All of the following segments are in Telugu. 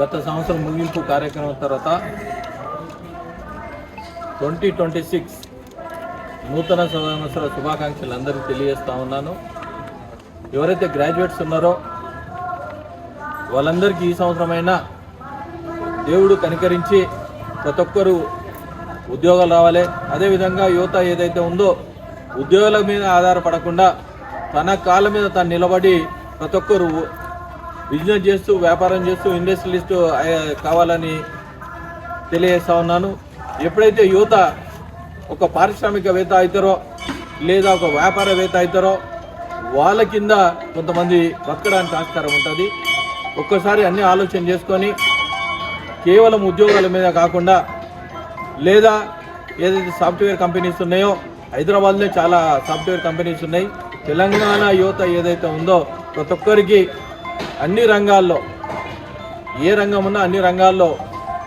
గత సంవత్సరం ముగింపు కార్యక్రమం తర్వాత ట్వంటీ ట్వంటీ సిక్స్ నూతన సంవత్సర శుభాకాంక్షలు అందరికీ తెలియజేస్తూ ఉన్నాను. ఎవరైతే గ్రాడ్యుయేట్స్ ఉన్నారో వాళ్ళందరికీ ఈ సంవత్సరమైనా దేవుడు కనికరించి ప్రతి ఒక్కరు ఉద్యోగాలు రావాలి. అదేవిధంగా యువత ఏదైతే ఉందో ఉద్యోగాల మీద ఆధారపడకుండా తన కాళ్ళ మీద తను నిలబడి ప్రతి ఒక్కరు బిజినెస్ చేస్తూ వ్యాపారం చేస్తూ ఇండస్ట్రియలిస్ట్ కావాలని తెలియజేస్తా ఉన్నాను. ఎప్పుడైతే యువత ఒక పారిశ్రామికవేత్త అవుతారో లేదా ఒక వ్యాపారవేత్త అవుతారో వాళ్ళ కింద కొంతమంది బతకడానికి ఆస్కారం ఉంటుంది. ఒక్కసారి అన్ని ఆలోచన చేసుకొని కేవలం ఉద్యోగాల మీద కాకుండా లేదా ఏదైతే సాఫ్ట్వేర్ కంపెనీస్ ఉన్నాయో హైదరాబాద్లో చాలా సాఫ్ట్వేర్ కంపెనీస్ ఉన్నాయి. తెలంగాణ యువత ఏదైతే ఉందో ప్రతి ఒక్కరికి అన్ని రంగాల్లో ఏ రంగం ఉన్నా అన్ని రంగాల్లో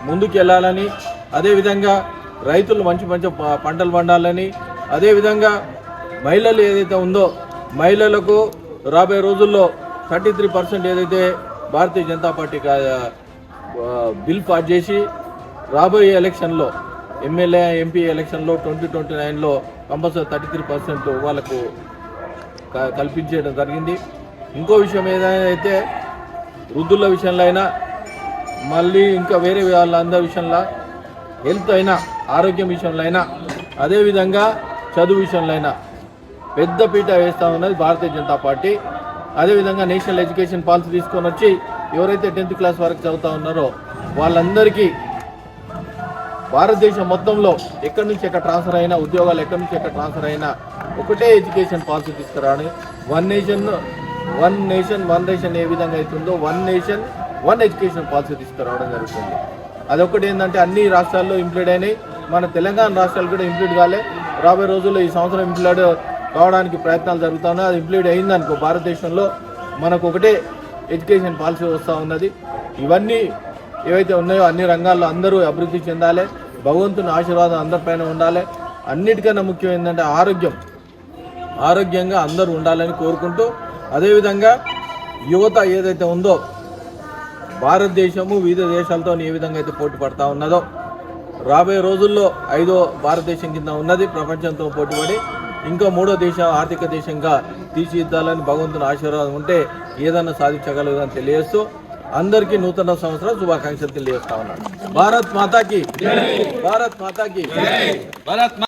ముందుకు వెళ్ళాలని అదేవిధంగా రైతులు మంచి మంచి ప- పంటలు పండాలని అదేవిధంగా మహిళలు ఏదైతే ఉందో మహిళలకు రాబోయే రోజుల్లో థర్టీ త్రీ పర్సెంట్ ఏదైతే Bharatiya Janata party bill pass చేసి రాబోయే ఎలక్షన్లో ఎమ్మెల్యే ఎంపీ ఎలక్షన్లో ట్వంటీ ట్వంటీ నైన్లో కంపల్సరీ థర్టీ త్రీ పర్సెంట్ వాళ్ళకు క- కల్పించడం జరిగింది. ఇంకో విషయం ఏదైతే వృద్ధుల విషయంలో అయినా మళ్ళీ ఇంకా వేరే వాళ్ళందరి విషయంలో హెల్త్ అయినా ఆరోగ్యం విషయంలో అయినా అదేవిధంగా చదువు విషయంలో అయినా పెద్ద పీట వేస్తూ ఉన్నది భారతీయ జనతా పార్టీ. అదేవిధంగా నేషనల్ ఎడ్యుకేషన్ పాలసీ తీసుకొని వచ్చి ఎవరైతే టెన్త్ క్లాస్ వరకు చదువుతూ ఉన్నారో వాళ్ళందరికీ భారతదేశం మొత్తంలో ఎక్కడి నుంచి ఎక్కడ ట్రాన్స్ఫర్ అయినా ఉద్యోగాలు ఎక్కడి నుంచి ఎక్కడ ట్రాన్స్ఫర్ అయినా ఒకటే education policy తీసుకురాని one nation one nation one ration ఏ విధంగా అవుతుందో one nation one education policy తీసుకురావడం జరుగుతుంది. అదొకటి ఏంటంటే అన్ని రాష్ట్రాల్లో ఇంప్లీడ్ అయినాయి. మన తెలంగాణ రాష్ట్రాలు కూడా ఇంప్లీడ్ కాలే. రాబోయే రోజుల్లో ఈ సంవత్సరం ఇంప్లీడ్ కావడానికి ప్రయత్నాలు జరుగుతూ ఉన్నాయి అది ఇంప్లీడ్ అయిందనుకో భారతదేశంలో మనకు ఒకటే ఎడ్యుకేషన్ పాలసీ వస్తూ ఉన్నది. ఇవన్నీ ఏవైతే ఉన్నాయో అన్ని రంగాల్లో అందరూ అభివృద్ధి చెందాలి. భగవంతుని ఆశీర్వాదం అందరిపైన ఉండాలి. అన్నిటికన్నా ముఖ్యం ఏంటంటే ఆరోగ్యం. ఆరోగ్యంగా అందరూ ఉండాలని కోరుకుంటూ అదేవిధంగా యువత ఏదైతే ఉందో భారతదేశము వివిధ దేశాలతో ఏ విధంగా అయితే పోటీ పడతా ఉన్నదో రాబోయే రోజుల్లో ఐదో భారతదేశం కింద ఉన్నది ప్రపంచంతో పోటీపడి ఇంకా మూడో దేశం ఆర్థిక దేశంగా తీర్చిదిద్దాలని భగవంతుని ఆశీర్వాదం ఉంటే ఏదన్నా సాధించగలదని తెలియజేస్తూ అందరికీ నూతన సంవత్సర శుభాకాంక్షలు తెలియజేస్తా ఉన్నాను. భారత్ మాతాకి భారత్ మాతాకి. భారత్